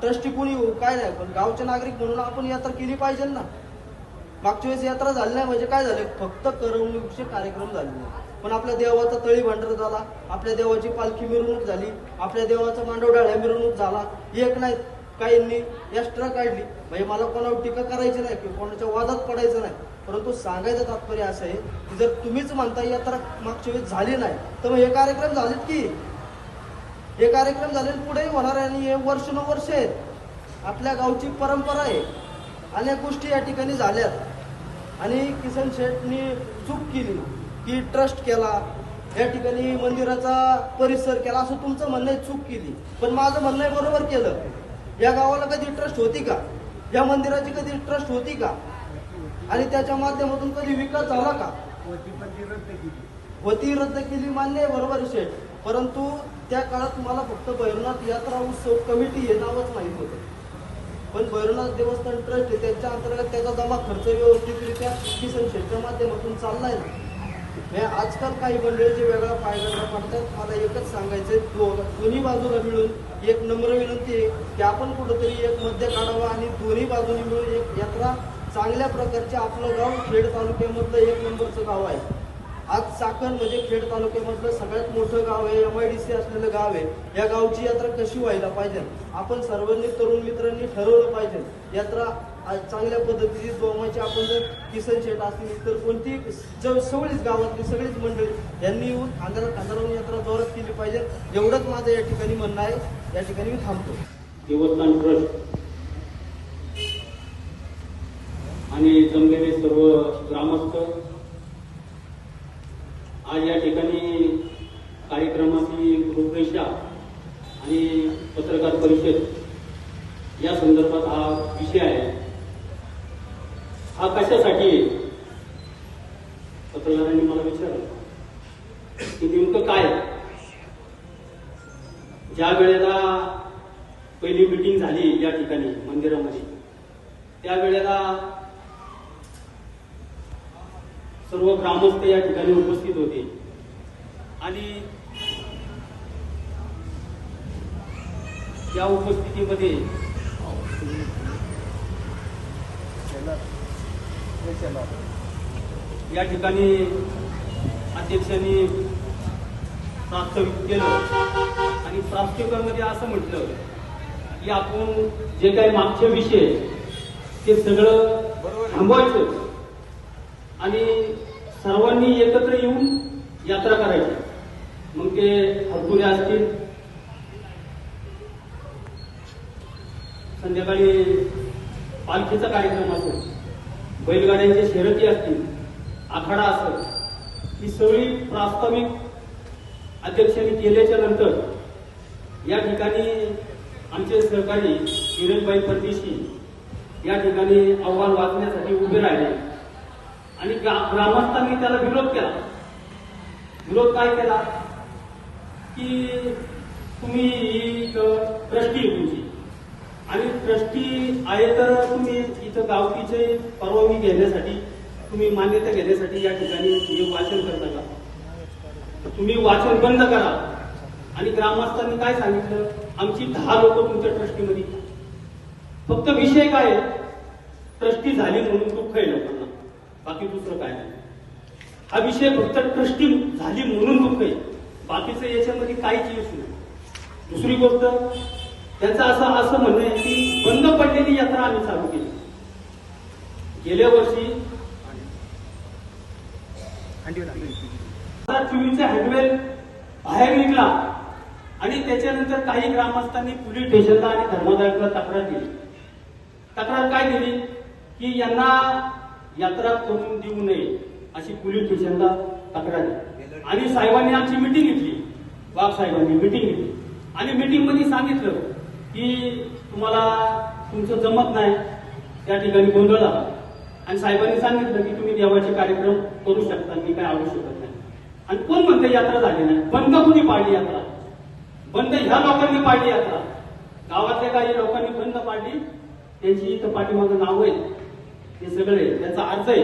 Trustee कोणी हो काय नाही पण गावचे नागरिक म्हणून आपण यात्रा केली पाहिजे ना. मागच्या वेळेस यात्रा झाली नाही म्हणजे काय झालं? फक्त करमणुकीचे कार्यक्रम झाले नाही. पण आपल्या देवाचा तळी भंडार झाला आपल्या देवाची पालखी मिरवणूक झाली आपल्या देवाचा मांडव डाळ्या मिरवणूक झाला. एक नाही काहींनी एक्स्ट्रा काढली. म्हणजे मला कोणावर टीका करायची नाही किंवा कोणाच्या वादात पडायचं नाही. परंतु सांगायचं तात्पर्य असं आहे की जर तुम्हीच म्हणता यात्रा मागच्या वेळेस झाली नाही तर मग हे कार्यक्रम झालेत की? हे कार्यक्रम झाले पुढेही होणार आहे आणि हे वर्षानुवर्ष आहेत. आपल्या गावची परंपरा आहे. अनेक गोष्टी या ठिकाणी झाल्यात. आणि किसन शेठनी चूक केली की ट्रस्ट केला. या ठिकाणी मंदिराचा परिसर केला असं तुमचं म्हणणं आहे चूक केली. पण माझं म्हणणं आहे बरोबर केलं. या गावाला कधी ट्रस्ट होती का? या मंदिराची कधी ट्रस्ट होती का? आणि त्याच्या माध्यमातून कधी विकास झाला का? होती रद्द केली. मान्य आहे बरोबर शेठ. परंतु त्या काळात मला फक्त भैरवनाथ यात्रा उत्सव कमिटी हे नावच माहीत होतं. पण भैरवनाथ देवस्थान ट्रस्ट आहे त्यांच्या अंतर्गत त्याचा जमा खर्च व्यवस्थितरित्या किसन शेठच्या माध्यमातून चाललाय ना. हे आजकाल काही मंडळी जे वेगळा पायगडा पडतात. मला एकच सांगायचं दो दोन्ही बाजूला मिळून एक नम्र विनंती आहे की आपण कुठंतरी एक मध्य काढावा आणि दोन्ही बाजूनी मिळून एक यात्रा चांगल्या प्रकारचे आपलं गाव खेड तालुक्यामधलं एक नंबरचं गाव आहे. आज चाकण म्हणजे खेड तालुक्यामधलं सगळ्यात मोठं गाव आहे एम आय डी सी असलेलं गाव आहे. या गावची यात्रा कशी व्हायला पाहिजे? आपण सर्वांनी तरुण मित्रांनी ठरवलं पाहिजे. यात्रा आज चांगल्या पद्धतीची जोमाची आपण जर किसन शेट असतील तर कोणती सगळीच गावातली सगळीच मंडळी यांनी येऊन खांद्याला खांद्याला यात्रा जोरात केली पाहिजे. एवढंच माझं या ठिकाणी म्हणणं आहे. या ठिकाणी मी थांबतो. देवस्थान ट्रस्ट आणि जमलेले सर्व ग्रामस्थ आज या ठिकाणी कार्यक्रमाची रूपरेषा आणि पत्रकार परिषद या संदर्भात हा विषय आहे. हा कशासाठी? आहे पत्रकारांनी मला विचारलं की नेमकं काय? ज्या वेळेला पहिली मिटिंग झाली या ठिकाणी मंदिरामध्ये त्या वेळेला सर्व ग्रामस्थ या ठिकाणी उपस्थित होते. आणि या उपस्थितीमध्ये या ठिकाणी अध्यक्षांनी प्रास्ताविक केलं आणि प्रास्ताविकामध्ये असं म्हटलं की आपण जे काही मागचे विषय ते सगळं थांबवायचं आणि सर्वांनी एकत्र येऊन यात्रा करायची. मग ते हरपुरे असतील. संध्याकाळी पालखीचा कार्यक्रम असेल बैलगाड्यांची शर्यती असतील आखाडा असेल ही सगळी प्रास्ताविक अध्यक्षांनी केल्याच्यानंतर या ठिकाणी आमचे सहकारी किरणबाई परदेशी या ठिकाणी आव्हान वाचण्यासाठी उभे राहिले. आणि ग्रा- ग्रामस्थांनी त्याला विरोध केला. विरोध काय केला? की तुम्ही ही ट्रस्टी तुमची. आणि ट्रस्टी आहे तर तुम्ही इथं गावकीचे परवानगी घेण्यासाठी तुम्ही मान्यता घेण्यासाठी या ठिकाणी हे वाचन करता का? तुम्ही वाचन बंद करा. आणि ग्रामस्थांनी काय सांगितलं? आमची दहा लोक तुमच्या ट्रस्टीमध्ये फक्त विषय काय आहे? ट्रस्टी झाली म्हणून दुःख आहे लोकांना. बाकी दुसरं काय नाही. हा विषय फक्त ट्रस्टी झाली म्हणून दुःख आहे बाकीचं याच्यामध्ये काहीच येऊ नाही. दुसरी गोष्ट त्यांचं असं असं म्हणणं आहे की बंद पडलेली यात्रा आम्ही चालू केली. गेल्या वर्षी चोवीसचा हँडवेल बाहेर निघला आणि त्याच्यानंतर काही ग्रामस्थांनी पोलीस स्टेशनला आणि धर्मदायकला तक्रार दिली. तक्रार काय दिली? की यांना यात्रा करून देऊ नये अशी पोलीस स्टेशनला तक्रार आहे आणि साहेबांनी आमची मिटिंग घेतली. वाघ साहेबांनी मिटिंग घेतली. आणि मिटिंगमध्ये सांगितलं की तुम्हाला तुमचं जमत नाही त्या ठिकाणी गोंधळ झाला. आणि साहेबांनी सांगितलं की तुम्ही देवाचे कार्यक्रम करू शकता मी काय आवडू शकत नाही. आणि कोण म्हणते यात्रा झाली नाही? बंद कुणी पाडली यात्रा? बंद ह्या लोकांनी पाडली यात्रा. गावातल्या काही लोकांनी बंद पाडली त्यांची इथं पाठीमागं नाव आहे हे सगळे त्याचा अर्ज आहे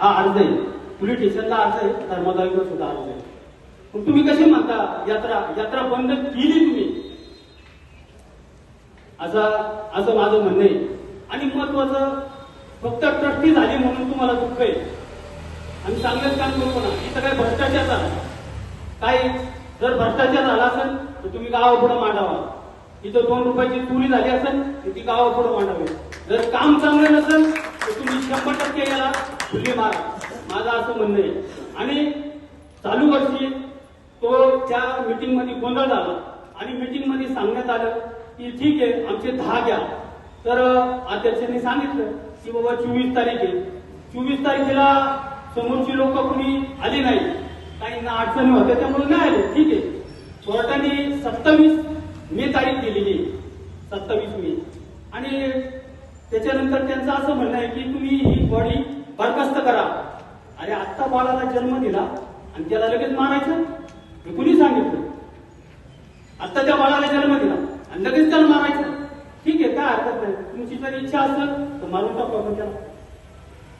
हा अर्ज आहे. पुलिस स्टेशनला अर्ज आहे धर्मदावीवर सुद्धा अर्ज आहे. मग तुम्ही कसे म्हणता यात्रा यात्रा बंद केली तुम्ही? असं असं माझं म्हणणं आहे. आणि महत्वाचं फक्त ट्रस्टी झाली म्हणून तुम्हाला दुःख आहे. आम्ही चांगलंच काम करू म्हणा इथं काय भ्रष्टाचार झाला. काय? जर भ्रष्टाचार झाला असेल तर तुम्ही गावापुढे मांडावा. इथं दोन रुपयाची चोरी झाली असेल तर ती गावापुढे मांडावी. जर काम चांगलं नसेल तर तुम्ही शंभर टक्के याला खुली मारा. माझं असं म्हणणं आहे. आणि चालू वर्षी तो त्या मीटिंगमध्ये गोंधळ झाला. आणि मीटिंगमध्ये सांगण्यात आलं की ठीक आहे आमचे दहा घ्या. तर अध्यक्षांनी सांगितलं की बाबा चोवीस तारीख आहे. चोवीस तारखेला समोरची लोक कोणी आली नाही. काहींना अडचणी होत्या त्यामुळे नाही आले. ठीक आहे. कोर्टाने सत्तावीस मे तारीख दिलेली सत्तावीस मे. आणि त्याच्यानंतर त्यांचं असं म्हणणं आहे की तुम्ही ही बॉडी बरखास्त करा. अरे आत्ता बाळाला जन्म दिला आणि त्याला लगेच मारायचं? हे कुणी सांगितलं? आत्ता त्या बाळाला जन्म दिला आणि लगेच त्याला मारायचं? ठीक आहे काय हरकत नाही. तुमची जर इच्छा असेल तर मारून टाकू आपण त्याला.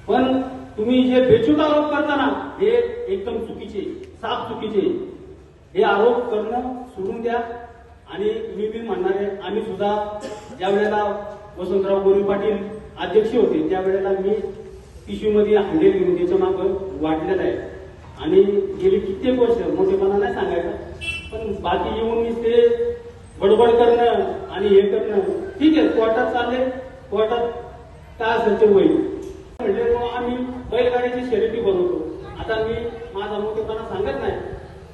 पण तुम्ही जे बेछूट आरोप करताना हे एकदम चुकीचे साफ चुकीचे. हे आरोप करणं सोडून द्या. आणि मी मी म्हणणार आहे आम्ही सुद्धा ज्या वेळेला वसंतराव गोरे पाटील अध्यक्ष होते त्यावेळेला मी पिशवीमध्ये हंडे घेऊन त्याच्या मागं वाटलेलं आहे. आणि गेली कित्येक वर्ष मोठेपणा नाही सांगायचं पण बाकी येऊन मी ते बडबड करणं आणि हे करणं ठीक आहे कोर्टात चालले कोर्टात काय असेल ते होईल. म्हणजे मग आम्ही बैलगाडीची शर्यती बनवतो आता मी माझा मोठेपणा सांगत नाही.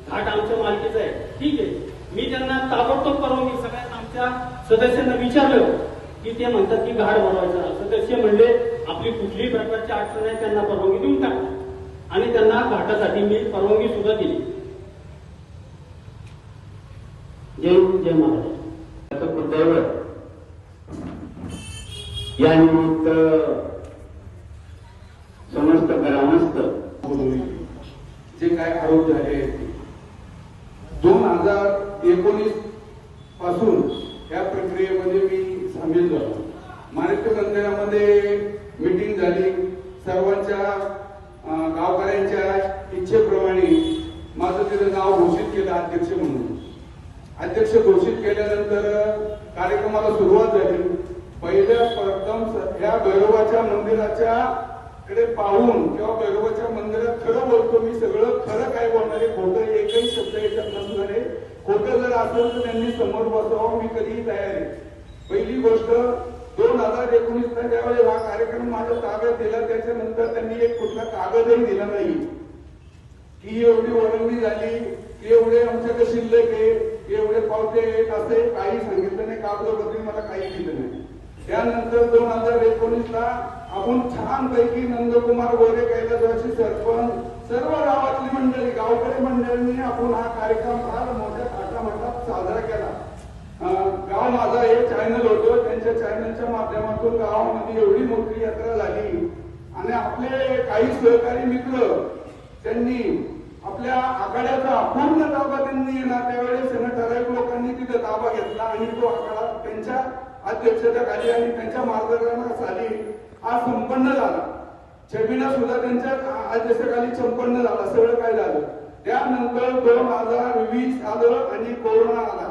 घाट आमच्या मालकीचा आहे. ठीक आहे. मी त्यांना ताबडतोब परवानगी सगळ्यात आमच्या सदस्यांना विचारलं की ते म्हणतात की घाट भरवायचा सदस्य म्हणले आपली कुठलीही प्रकारची अडचण आहे त्यांना परवानगी देऊन टाका. आणि त्यांना घाटासाठी मी परवानगी सुद्धा दिली. जय जय महाराज. त्याचं दुर्दैव या निमित्त समस्त ग्रामस्थ. जे काय आरोप झाले. दोन हजार एकोणीसपासून या प्रक्रियेमध्ये मी सामील झालो. महाराष्ट्र मंदिरामध्ये मीटिंग झाली. सर्वांच्या गावकऱ्यांच्या इच्छेप्रमाणे माझं तिथं नाव घोषित केलं अध्यक्ष म्हणून. अध्यक्ष घोषित केल्यानंतर कार्यक्रमाला सुरुवात झाली. पहिल्या प्रथम या भैरवाच्या मंदिराच्या कडे पाहून किंवा भैरवाच्या मंदिरात खरं बोलतो मी सगळं खरं काय बोलणार आहे खोटं एकही शब्द याच्यात नसणार आहे खोटं जर असेल तर त्यांनी समोर बसवावं मी कधीही तयार आहे. पहिली गोष्ट दोन हजार एकोणीस ला ज्यावेळी हा कार्यक्रम माझ्या ताब्यात दिला त्याच्यानंतर त्यांनी एक कुठला कागदही दिला नाही. की एवढी वर्गणी झाली की एवढे आमच्याकडे शिल्लक आहे की एवढे पावते आहेत असे काही सांगितलं नाही कागदोपत्री मला काही दिलं नाही. त्यानंतर दोन हजार एकोणीस ला आपण छान पैकी नंदकुमार गोरे कैलासवासी सर सर्व गावातली मंडळी गावकरी मंडळींनी आपण हा कार्यक्रम फार मोठ्या थाटामाटात साजरा केला अं, गाव माझा हे चॅनल होतं त्यांच्या चॅनलच्या माध्यमातून गावामध्ये एवढी मोठी यात्रा झाली. आणि आपले काही सहकारी मित्र त्यांनी आपल्या आखाड्याचा अपूर्ण ताबा त्यांनी येणार त्यावेळेस ठराविक लोकांनी तिथे ताबा घेतला आणि तो आखाडा त्यांच्या अध्यक्षतेखाली आणि त्यांच्या मार्गदर्शनाखाली हा संपन्न झाला. छबिना सुद्धा त्यांच्या अध्यक्षतेखाली संपन्न झाला. सगळं काय झालं? त्यानंतर दोन हजार वीस आलं आणि कोरोना आला.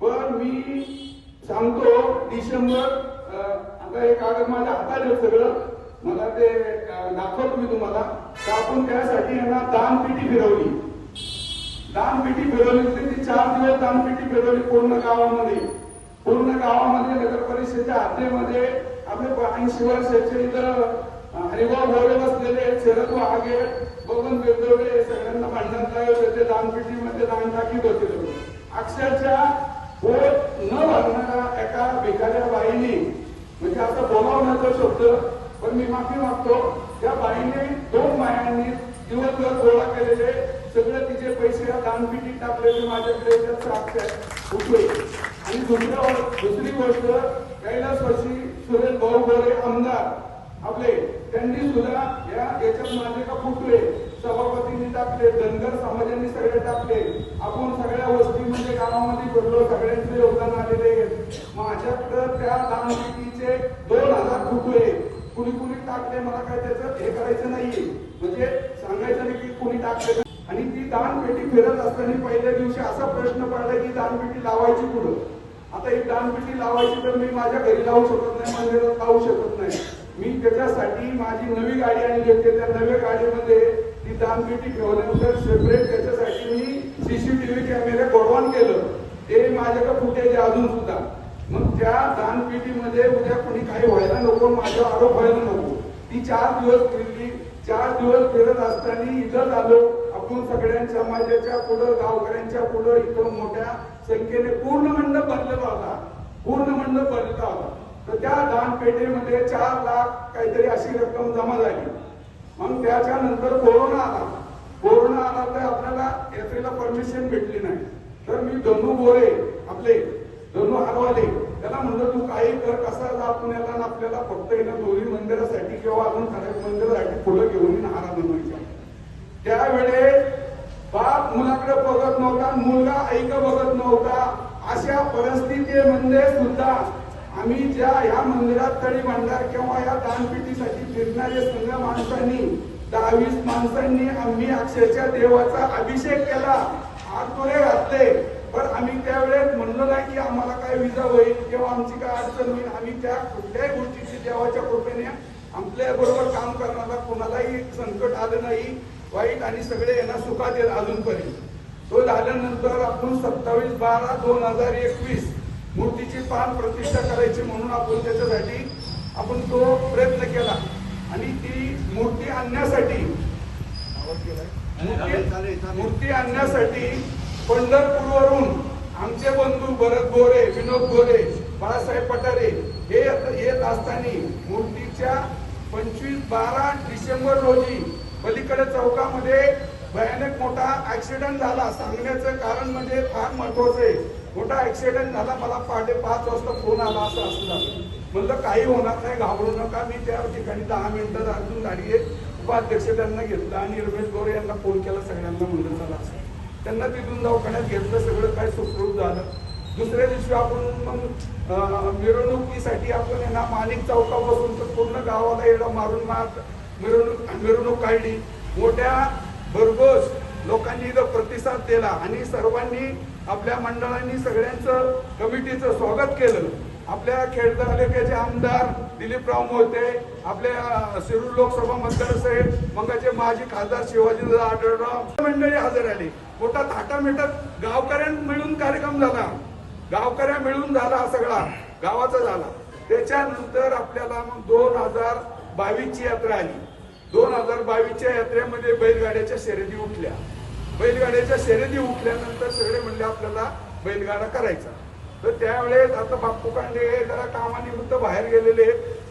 पण मी सांगतो डिसेंबर अं, आता हे कागद माझ्या हातात आहे सगळं. मला ते दाखवतो मी तुम्हाला. आपण त्यासाठी यांना दानपेटी फिरवली. दानपेटी फिरवली ती चार दिवस दानपेटी फिरवली पूर्ण गावामध्ये. पूर्ण गावामध्ये नगर परिषदेच्या हद्दीमध्ये आपले ऐंशी वर्षाचे इथं हरिभाव हरिभाऊ बसलेले शरद वाघे बबन बेदोडे सगळ्यांना भांडण होते दानपेटीमध्ये दान टाकीत होते अक्षरशः पोट न भरणाऱ्या एका भिकाऱ्या बाईनी म्हणजे असं बोलावण्याचा शब्द पण मी माफी मागतो. त्या बाईने दोन बायांनी दिवसभर गोळा केलेले सगळे तिचे पैसे दानपिटीत टाकलेले माझ्याकडे साक्ष आहे. आणि दुसऱ्या दुसरी गोष्ट कैलासवासी सुरेश भाऊ गोरे आमदार. आपले त्यांनी सुद्धा या याच्यात माझे का फुटले? सभापतींनी टाकले धनगर समाजाने सगळे टाकले. आपण सगळ्या वस्तीमध्ये गावामध्ये फिरलो सगळ्यांचे योगदान आलेले माझ्या माझ्याकडं त्या दानपेटीचे दोन हजार फुटवे कुणी कुणी टाकले मला काय त्याचं हे करायचं नाहीये. म्हणजे सांगायचं नाही की कुणी टाकले. आणि ती दानपेटी फिरत असताना पहिल्या दिवशी असा प्रश्न पडला की दानपेटी लावायची कुठं? आता ही दानपेटी लावायची तर मी माझ्या घरी लावू शकत नाही मंदिरात लावू शकत नाही. मी त्याच्यासाठी माझी नवी गाडी आणली होती. त्या नव्या गाडीमध्ये ती दानपेटी ठेवल्यानंतर सेपरेट त्याच्यासाठी मी सीसीटीव्ही कॅमेरे गोडवान केलं. ते माझ्याकडे फुटेज अजून सुद्धा. मग त्या दानपेटीमध्ये उद्या कोणी काही व्हायला नको माझ्यावर आरोप व्हायला नको. ती चार दिवस फिरली. चार दिवस फिरत असताना इथं आलो. आपण सगळ्या समाजाच्या पुढं गावकऱ्यांच्या पुढं इथं मोठ्या संख्येने पूर्ण मंडप भरलेला होता. पूर्ण मंडप भरलेला होता. तर त्या दानपेठेमध्ये चार लाख काहीतरी अशी रक्कम जमा झाली. मग त्याच्यानंतर कोरोना आला. कोरोना आला तर आपल्याला यात्रेला परमिशन भेटली नाही. तर मी धनु बोरे आपले धनु हरवाले त्याला म्हणलं तू काही कर कसा जा पुण्याला आपल्याला फक्त येणं दोन्ही मंदिरासाठी किंवा अजून खऱ्या मंदिरासाठी फुलं घेऊन येणं हारा बनवायच्या त्यावेळेस बाप मुलाकडे बघत नव्हता मुलगा ऐक बघत नव्हता. अशा परिस्थितीमध्ये सुद्धा आम्ही ज्या या मंदिरात तळी भांडार किंवा या दानपेटीसाठी फिरणारे सगळ्या माणसांनी दहावीस माणसांनी आम्ही अक्षरशः देवाचा अभिषेक केला. आतुरे घातले. पण आम्ही त्यावेळेस म्हणलो नाही की आम्हाला काय विजा होईल किंवा आमची काय अडचण होईल. आम्ही त्या कुठल्याही गोष्टीची देवाच्या कृपेने आपल्या बरोबर काम करणारा कोणालाही संकट आलं नाही. वाईट आणि सगळे यांना सुखात येत अजूनपर्यंत. तो झाल्यानंतर आपण सत्तावीस बारा दोन हजार एकवीस मूर्तीची प्राण प्रतिष्ठा करायची म्हणून आपण त्याच्यासाठी आपण तो प्रयत्न केला. आणि ती मूर्ती आणण्यासाठी मूर्ती- आणण्यासाठी पंढरपूरवरून आमचे बंधू भरत गोरे विनोद गोरे बाळासाहेब पठारे हे येत- येत असताना मूर्तीच्या पंचवीस बारा डिसेंबर रोजी पलीकडे चौकामध्ये भयानक मोठा ऍक्सिडेंट झाला. सांगण्याचं कारण म्हणजे फार महत्वाचं आहे. मोठा ऍक्सिडेंट झाला मला पहाटे पाच वाजता फोन आला असं असलं म्हणलं काही होणार नाही घाबरू नका मी त्या ठिकाणी दहा मिनिटं अजून गाडी येत उपाध्यक्ष त्यांना घेतलं आणि रमेश गोरे यांना फोन केला सगळ्यांना म्हणलं चला असं त्यांना तिथून दवाखान्यात घेतलं सगळं काय सुखरूप झालं. दुसऱ्या दिवशी आपण मग मिरवणुकीसाठी आपण यांना माणिक चौकापासून तर पूर्ण गावाला येडा मारून मार मिरवणूक मिरवणूक काढली. मोठ्या भरघोस लोकांनी इथं प्रतिसाद दिला आणि सर्वांनी आपल्या मंडळांनी सगळ्यांचं कमिटीचं स्वागत केलं. आपल्या खेड तालुक्याचे आमदार दिलीपराव मोहिते आपल्या शिरूर लोकसभा मतदारसाहेब मंगाचे माजी खासदार शिवाजी आढळराव मंडळी हजर आली. मोठा थाटामेटात गावकऱ्यां मिळून कार्यक्रम झाला. गावकऱ्या मिळून झाला हा सगळा. गावाचा झाला. त्याच्यानंतर आपल्याला मग दोन हजार बावीसची यात्रा आली. दोन हजार बावीसच्या यात्रेमध्ये बैलगाड्याच्या शर्यती उठल्या. बैलगाड्याच्या शर्यती उठल्यानंतर सगळे म्हणले आपल्याला बैलगाडा करायचा. तर त्यावेळेस आता बाप्पू कांडे हे जरा कामानिमित्त बाहेर गेलेले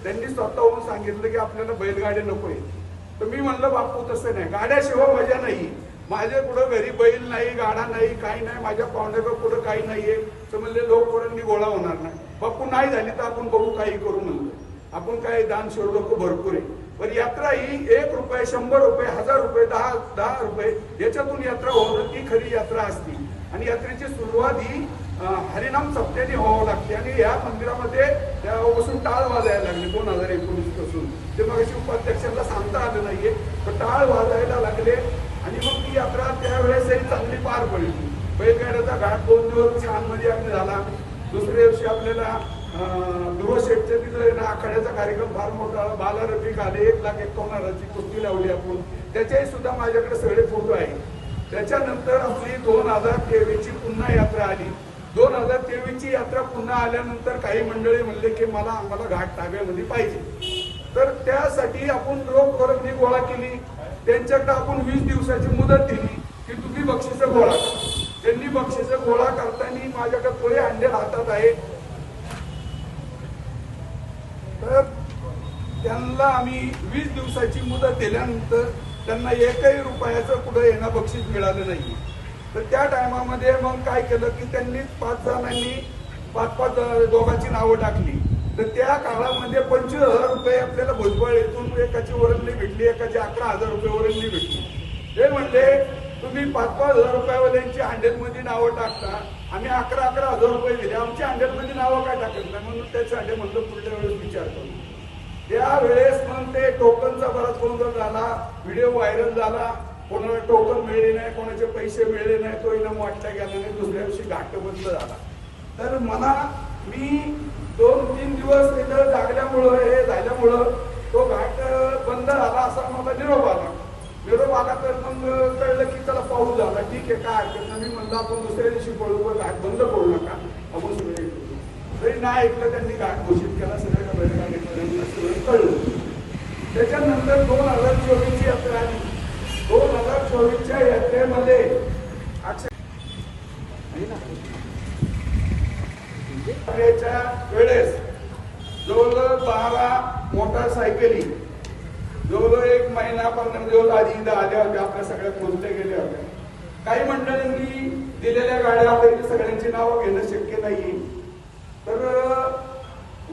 त्यांनी स्वतःहून सांगितलं की आपल्याला बैलगाडी नकोय तर मी म्हणलं बाप्पू तसं नाही. गाड्याशिवाय मजा नाही. माझ्या पुढं घरी बैल नाही गाडा नाही काही नाही. माझ्या पाहुण्याकडे पुढं काही नाहीये. तर म्हणले लोक पोरांनी गोळा होणार नाही. बाप्पू नाही झाली तर आपण बघू काही करू म्हणलं. आपण काय दान लोक भरपूर आहे पण यात्रा ही एक रुपये शंभर रुपये हजार रुपये दहा दहा रुपये याच्यातून यात्रा होणं ती खरी यात्रा असती. आणि यात्रेची सुरुवात ही हरिनाम सप्त्याने व्हावं लागते. आणि या मंदिरामध्ये त्यापासून टाळ वाजायला लागले दोन हजार एकोणीसपासून. ते मग उपाध्यक्षांना सांगता आलं नाहीये पण टाळ वाजायला लागले. आणि मग ती यात्रा त्यावेळेसही चांगली पार पडली. बैलगाड्याचा घाट दोन दिवस छानमध्ये आपले झाला. दुसऱ्या दिवशी आपल्याला अं, ध्रुव शेठच्या तिथं ना आखाड्याचा कार्यक्रम फार मोठा. बाला रफिक आले एक लाख एकावन्न हजाराची कुस्ती लावली आपण. त्याच्याही सुद्धा माझ्याकडे सगळे फोटो आहेत. त्याच्यानंतर आपली दोन हजार तेवीसची पुन्हा यात्रा आली. दोन हजार तेवीसची यात्रा पुन्हा आल्यानंतर काही मंडळी म्हणले की मला आम्हाला घाट ताब्यामध्ये पाहिजे. तर त्यासाठी आपण रोख वर्गणी गोळा केली. त्यांच्याकडे आपण वीस दिवसाची मुदत दिली की तुम्ही बक्षिसं गोळा त्यांनी बक्षिसं गोळा करताना माझ्याकडे थोडे अंडे हातात आहे तर त्यांना आम्ही वीस दिवसाची मुदत दिल्यानंतर त्यांना एकही रुपयाचं कुठं येणं बक्षीस मिळालं नाही. तर त्या टायमामध्ये मग काय केलं की त्यांनी पाच जणांनी पाच पाच दोघांची नावं टाकली. तर त्या काळामध्ये पंचवीस हजार रुपये आपल्याला भुजबळ एकाची वरंगणी भेटली एकाची अकरा हजार रुपये वरंगणी भेटली. ते म्हणले तुम्ही पाच पाच हजार रुपयावाल्यांची हंड्रेडमध्ये नावं टाकता. आम्ही अकरा अकरा हजार रुपये दिले. आमची हंड्रेडमध्ये नावं काय टाकत नाही? म्हणून त्याच्यासाठी म्हणलं पुढच्या वेळेस विचार करू. त्यावेळेस मग ते टोकनचा बराच गोंधळ झाला. व्हिडिओ व्हायरल झाला. कोणाला टोकन मिळले नाही कोणाचे पैसे मिळले नाही तो इनाम वाटला गेला नाही. दुसऱ्या दिवशी घाट बंद झाला. तर मला मी दोन तीन दिवस तिथं जागल्यामुळं हे झाल्यामुळं तो घाट बंद झाला असा मला निरोप आला. निरोप आला तर मग कळलं की त्याला पाऊस झाला ठीक आहे काय हरकत नाही. मी म्हणलं आपण दुसऱ्या दिवशी पळू पण घाट बंद करू नका. आपण सगळे तरी नाही ऐकलं त्यांनी घाट घोषित केला सगळ्या बैठकांनी सगळं कळलं. त्याच्यानंतर दोन हजार चोवीसची यात्रा आली. दोन हजार चोवीसच्या यात्रेमध्ये अक्षय वेळेस जवळजवळ बारा मोटारसायकली महिना पंधरा दिवस आधी इथं आल्या होत्या आपल्या सगळ्या पोहोचले गेल्या होत्या काही मंडळींनी दिलेल्या गाड्या आता सगळ्यांची नावं घेणं शक्य नाही तर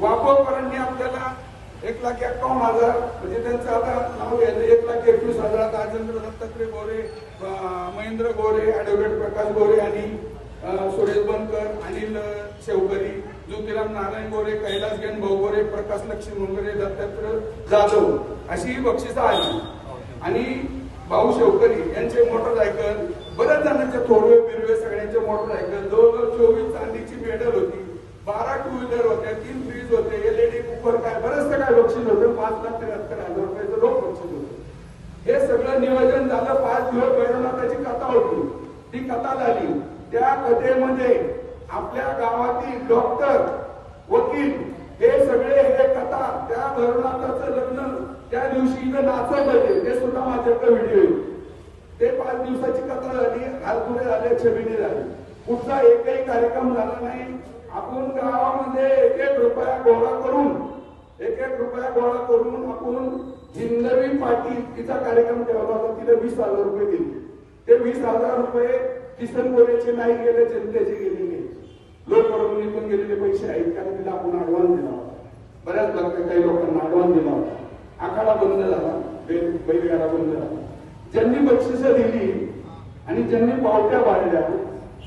वापरकरांनी आपल्याला एक लाख एक्कावन्न हजार म्हणजे त्यांचं आता नाव घ्यायचं एक लाख एकवीस हजार. राजेंद्र दत्तात्रय गोरे महेंद्र गोरे ऍडव्होकेट प्रकाश गोरे आणि सुरेश बनकर अनिल शेवकरी. ज्योतिराम नारायण गोरे कैलास गेन भोगोरे गोरे प्रकाश लक्ष्मी मंगरे दत्तात्रय जाधव अशी ही बक्षिस आली आणि भाऊ शेवकरी यांचे मोटरसायकल बऱ्याच जणांचे थोडवे बिरवे सगळ्यांचे मोटरसायकल जवळजवळ चोवीस चांदीची मेडल होती बारा टू व्हीलर होत्या तीन फ्रीज होते एलईडी कुकर काय बरंचसं काय बक्षीस होतं पाच लाख त्र्याहत्तर हजार रुपयाचं रोख बक्षीस होतं. हे सगळं नियोजन झालं पाच दिवस भैरवनाथाची कथा होती. ती कथा झाली. त्या कथेमध्ये आपल्या गावातील डॉक्टर वकील हे सगळे हे कथा त्या धरणाचं लग्न त्या दिवशी इथं नाचत होते. ते सुद्धा माझ्याकडे व्हिडिओ ते पाच दिवसाची कथा झाली हातपुरे झाले छबिने झाली. कुठचा एकही कार्यक्रम झाला नाही. आपण गावामध्ये एक एक रुपया गोळा करून एक एक रुपया गोळा करून आपण जिंदवी पाटील तिचा कार्यक्रम ठेवला होता. तिला वीस हजार रुपये दिले. ते वीस हजार रुपये किसन गोरेचे नाही गेले जनतेचे गेलेले लोकप्रबोधनीतून गेलेले पैसे आहेत कारण तिला आपण अडवान्स दिला होता बऱ्याच लोक काही लोकांना आडवान दिला होता आखाडा बंद झाला बैलगाडा बंद झाला. ज्यांनी बक्षिस दिली आणि ज्यांनी पावत्या वाढल्या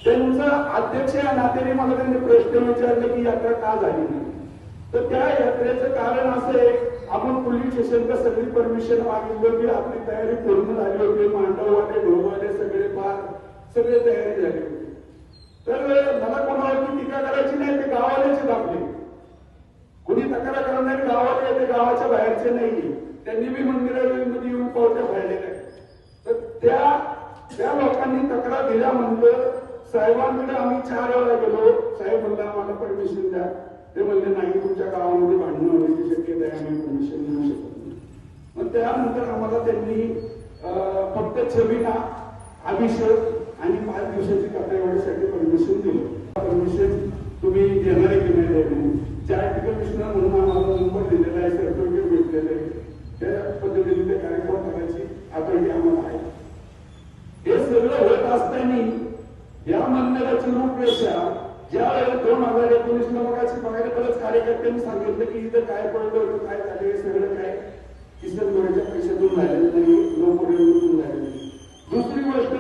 त्यांचं अध्यक्ष या नात्याने मला त्यांनी प्रश्न विचारले की यात्रा का झाली नाही? तर त्या यात्रेचं कारण असं आहे आपण पोलीस स्टेशनला सगळी परमिशन मागितली होती आपली तयारी पूर्ण झाली होती मांडववाले ढोवाले सगळे पार सगळे तयारी झाली होती. तर मला कोणावरती टीका करायची नाही ते गावालेच दाखले कोणी तक्रार करणारे गावात आहे ते गावाच्या बाहेरचे नाहीये. त्यांनी बी मंदिरामध्ये येऊन पावत्या फाडलेल्या तर त्या त्या लोकांनी तक्रार दिल्या म्हणलं साहेबांकडे आम्ही चार वेळा गेलो. साहेब म्हणला आम्हाला परमिशन द्या. ते म्हणले नाही तुमच्या गावामध्ये भांडणं होण्याची शक्यता आहे आम्ही परमिशन देऊ शकत नाही. मग त्यानंतर आम्हाला त्यांनी फक्त छबीना अभिषेक आणि पाच दिवसाची कथा एवढ्यासाठी परमिशन दिलं परमिशन तुम्ही देणार आहे की नाही देणार? चार्ट कमिशनर म्हणून आम्हाला नंबर दिलेला आहे सर्टिफिकेट भेटलेलं आहे त्या पद्धतीने ते कार्यक्रम करायची अथॉरिटी आम्हाला आहे. हे सगळं होत असताना या मंदिराची रूपरेषा ज्या वेळेला दोन हजार एकोणीस ला मगाशी बघायला बरंच कार्यकर्त्यांनी सांगितलं की इथं काय पडलं होतं काय झालं हे सगळं काय किसन गोऱ्याच्या पैशातून झालेलं नाही लोकप्रयोगातून झालेलं नाही दुसरी गोष्ट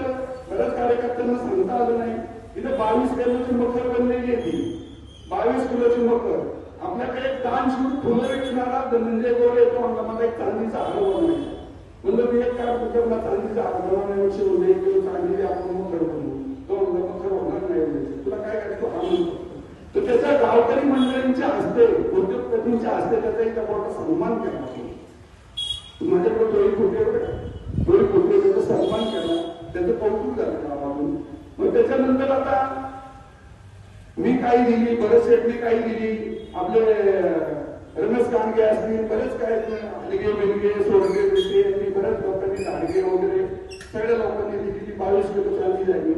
बऱ्याच कार्यकर्त्यांना सांगता आलं नाही इथं बावीस किलोची मकर बनलेली आहे ती बावीस किलोची आपल्याकडे एक दान शिवून फुलं विकणारा धनंजय गोरे येतो म्हणला मला एक चांदीचा हार नाही म्हणलं मी एक काय मला चांदीचा हार नाही म्हणजे एक किलो चांदी आपण मकर बनवू तो म्हणला खरं होणार नाही म्हणजे. तुला काय करायचं? हा तर त्याच्या गावकरी मंडळींच्या हस्ते उद्योगपतींच्या हस्ते त्याचा एक मोठा सन्मान केला माझ्याकडे डोळी खोटे डोळी खोटे त्याचा सन्मान केला. त्याचं कौतुक झालं गावातून मग त्याच्यानंतर आता मी काही दिली बरेच शेटने काही दिली. आपले रमेश कानगे असतील बरेच काय अलगे बिलगे सोडगे बिलगे यांनी बऱ्याच लोकांनी झाडगे वगैरे. सगळ्या लोकांनी दिली ती बावीस किलो चांदी झाली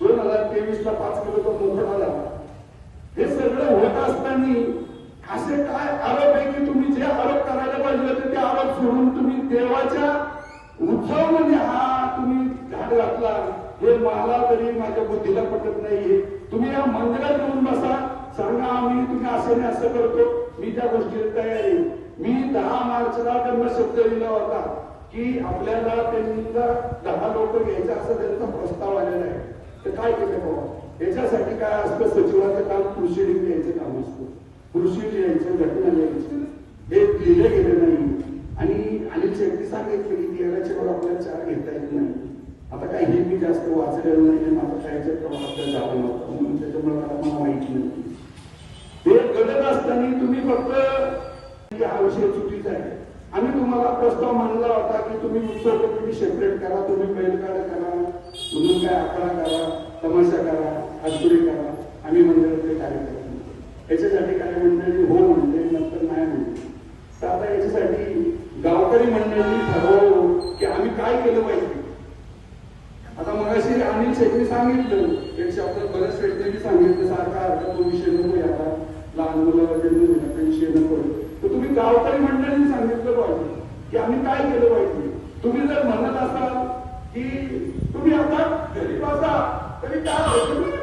दोन हजार तेवीस ला पाच किलोचा मोठा आला हे सगळं होत असताना असे काय आरोप आहे की तुम्ही जे आरोप करायला पाहिजे ते अलोप सोडून तुम्ही देवाच्या उत्सव म्हणजे हा तुम्ही झाड घातला. हे मला तरी माझ्या बुद्धीला पटत नाहीये. तुम्ही या मंदिरात येऊन बसा. सांगा आम्ही तुम्ही असं नाही असं करतो. मी त्या गोष्टीला तयार आहे. मी दहा मार्चला त्यांना शब्द दिला होता की आपल्याला त्यांना दहा लोक घ्यायचे असं त्यांचा प्रस्ताव आलेला आहे. तर काय केलं बाबा? याच्यासाठी काय असतं? सचिवाचं काम प्रोसिडिंग लिहायचं काम असतं. कृषी लिहायचं घटना लिहायचं. हे लिहिलं गेलं नाही. आणि अनिल शेट्टी सांगितलं की तेराच्या वर आपल्याला चार घेता येत नाही. आता काही हे मी जास्त वाचलेलं नाही आणि माझं कायच्या प्रमाणात जावं नव्हतं. म्हणून त्याच्यामुळे मला मला माहिती नव्हती ते घडत असताना तुम्ही फक्त हा विषय चुकीचा आहे. आम्ही तुम्हाला प्रस्ताव मांडला होता की तुम्ही उत्सव कमिटी सेपरेट करा तुम्ही बैलगाड करा तुम्ही काय आकडा करा तमाशा करा हातपुरी करा आम्ही मंदिरातले कार्यक्रम याच्यासाठी काय मंडळी हो म्हणते नंतर नाही म्हणते तर आता याच्यासाठी गावकरी मंडळी ठरवावं की आम्ही काय केलं पाहिजे आता मगाशी अनिल शेट्टी सांगितलं. एक शब्द बऱ्याच शेट्टी सांगितलं सारखा अर्धा तो विषय नको याला. लहान मुलं जन्म घेण्याचा विषय नको. तर तुम्ही गावकरी मंडळींनी सांगितलं पाहिजे की आम्ही काय केलं पाहिजे. तुम्ही जर म्हणत असाल की तुम्ही आता घरी बसा तरी काय